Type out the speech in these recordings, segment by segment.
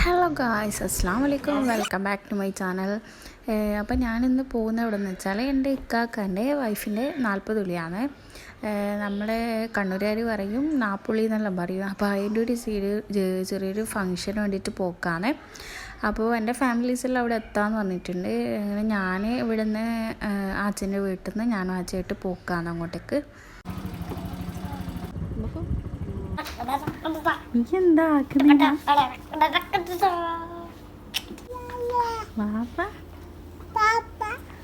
Hello guys അസ്സാം വലൈക്കും welcome back to my channel അപ്പോൾ ഞാനിന്ന് പോകുന്ന എവിടെ നിന്ന് വെച്ചാൽ എന്റെ ഇക്കാക്കന്റെ വൈഫിന്റെ നാൽപ്പത് ഉള്ളിയാണ് നമ്മുടെ കണ്ണൂരുകാർ പറയും നാപ്പുള്ളി എന്നെല്ലാം പറയും. അപ്പോൾ അതിന്റെ ഒരു ചെറിയ ചെറിയൊരു ഫങ്ഷന് വേണ്ടിയിട്ട് പോക്കാണ്. അപ്പോൾ എന്റെ ഫാമിലീസെല്ലാം അവിടെ എത്താമെന്ന് പറഞ്ഞിട്ടുണ്ട്. അങ്ങനെ ഞാൻ ഇവിടുന്ന് ആച്ചന്റെ വീട്ടിൽ നിന്ന് ഞാനും ആച്ചയായിട്ട് പോക്കാണ് അങ്ങോട്ടേക്ക്. എന്താ ആക്കുന്നില്ല ബാപ്പ?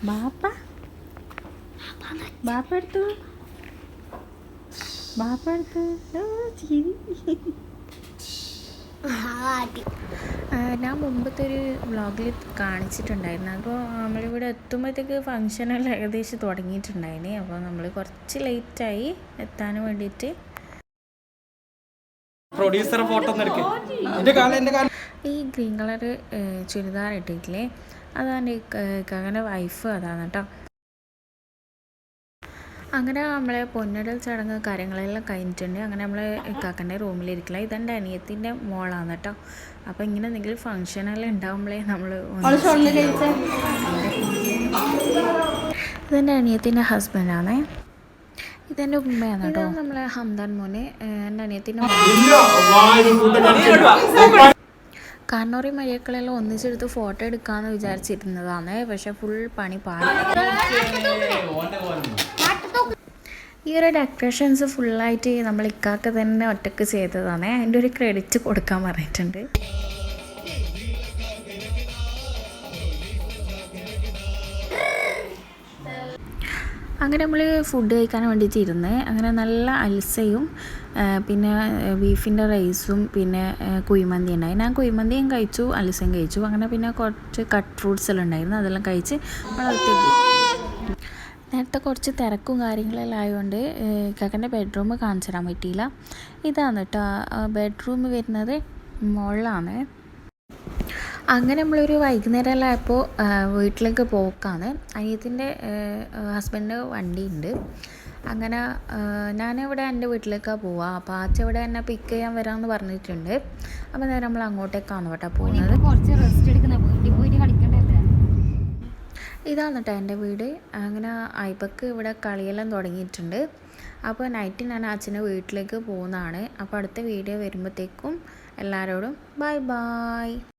ബാപ്പ? ബാപ്പ എടുത്തു? ബാപ്പ എടുത്തു? ഓ, ചിരി. ആ, ഞാൻ മുമ്പത്തെ ഒരു വ്ളോഗിൽ കാണിച്ചിട്ടുണ്ടായിരുന്നു. അപ്പോൾ നമ്മളിവിടെ എത്തുമ്പോഴത്തേക്ക് ഫങ്ഷനെല്ലാം ഏകദേശം തുടങ്ങിയിട്ടുണ്ടായിരുന്നു അപ്പോൾ നമ്മൾ കുറച്ച് ലേറ്റായി എത്താൻ വേണ്ടിയിട്ട് പ്രൊഡ്യൂസറെ ഫോട്ടോ ഈ ഗ്രീൻ കളർ ചുരിദാർ ഇട്ടിട്ടില്ലേ? അതാണ് ഈ കകന്റെ വൈഫ് അതാണ് കേട്ടോ അങ്ങനെ നമ്മളെ പൊന്നിടൽ ചടങ്ങ് കാര്യങ്ങളെല്ലാം കഴിഞ്ഞിട്ടുണ്ട്. അങ്ങനെ നമ്മൾ കാക്കന്റെ റൂമിലിരിക്കില്ല ഇതെന്റെ അനിയത്തിന്റെ മോളാണ് കേട്ടോ അപ്പോൾ ഇങ്ങനെ എന്തെങ്കിലും ഫങ്ഷനെല്ലാം ഉണ്ടാകുമ്പോഴേ നമ്മൾ ഇതെന്റെ അനിയത്തിന്റെ ഹസ്ബൻഡാണ് ഇതെന്റെ ഉമ്മയാണ് കേട്ടോ നമ്മളെ ഹംദാൻ മോനെ എന്റെ അനിയത്തിന്റെ കണ്ണൂറി മരിയക്കളെല്ലാം ഒന്നിച്ചെടുത്ത് ഫോട്ടോ എടുക്കാന്ന് വിചാരിച്ചിരുന്നതാണ് പക്ഷെ ഫുൾ പണി പാടി ഈ ഒരു ഡെക്കറേഷൻസ് ഫുള്ളായിട്ട് നമ്മൾ ഇക്കാക്ക് തന്നെ ഒറ്റയ്ക്ക് ചെയ്തതാണ് അതിന്റെ ഒരു ക്രെഡിറ്റ് കൊടുക്കാൻ പറഞ്ഞിട്ടുണ്ട്. അങ്ങനെ നമ്മൾ ഫുഡ് കഴിക്കാൻ വേണ്ടിയിട്ട് ഇരുന്ന് അങ്ങനെ നല്ല അൽസയും പിന്നെ ബീഫിന്റെ റൈസും പിന്നെ കുഴിമന്തി ഉണ്ടായി. ഞാൻ കുഴിമന്തിയും കഴിച്ചു അൽസയും കഴിച്ചു. അങ്ങനെ പിന്നെ കുറച്ച് കട്ട് ഫ്രൂട്ട്സ് എല്ലാം ഉണ്ടായിരുന്നു. അതെല്ലാം കഴിച്ച് നമ്മളകത്തേക്ക് നേരത്തെ കുറച്ച് തിരക്കും കാര്യങ്ങളെല്ലാം ആയതുകൊണ്ട് കാക്കന്റെ ബെഡ്റൂം കാണിച്ചു തരാൻ പറ്റിയില്ല. ഇതാണ് കേട്ടോ ബെഡ്റൂം വരുന്നത് മുകളിലാണ് അങ്ങനെ നമ്മളൊരു വൈകുന്നേരം എല്ലാം ആയപ്പോൾ വീട്ടിലേക്ക് പോക്കാണ്. അനിയത്തിന്റെ ഹസ്ബൻഡ് വണ്ടിയുണ്ട്. അങ്ങനെ ഞാനിവിടെ എന്റെ വീട്ടിലേക്കാണ് പോവുക അപ്പോൾ ആച്ച ഇവിടെ എന്നെ പിക്ക് ചെയ്യാൻ വരാമെന്ന് പറഞ്ഞിട്ടുണ്ട്. അപ്പോൾ നേരെ നമ്മൾ അങ്ങോട്ടേക്കാണ് കേട്ടോ പോകുന്നത്. കുറച്ച് റെസ്റ്റ് എടുക്കുന്ന വീട്ടിൽ പോയിട്ട് കളിക്കണ്ടല്ലേ? ഇതാണ് കേട്ടോ എന്റെ വീട്. അങ്ങനെ അയ്പക്ക് ഇവിടെ കളിയെല്ലാം തുടങ്ങിയിട്ടുണ്ട്. അപ്പോൾ നൈറ്റ് ഞാൻ അച്ഛന്റെ വീട്ടിലേക്ക് പോകുന്നതാണ്. അപ്പോൾ അടുത്ത വീഡിയോ വരുമ്പോഴത്തേക്കും എല്ലാവരോടും ബൈ ബായ്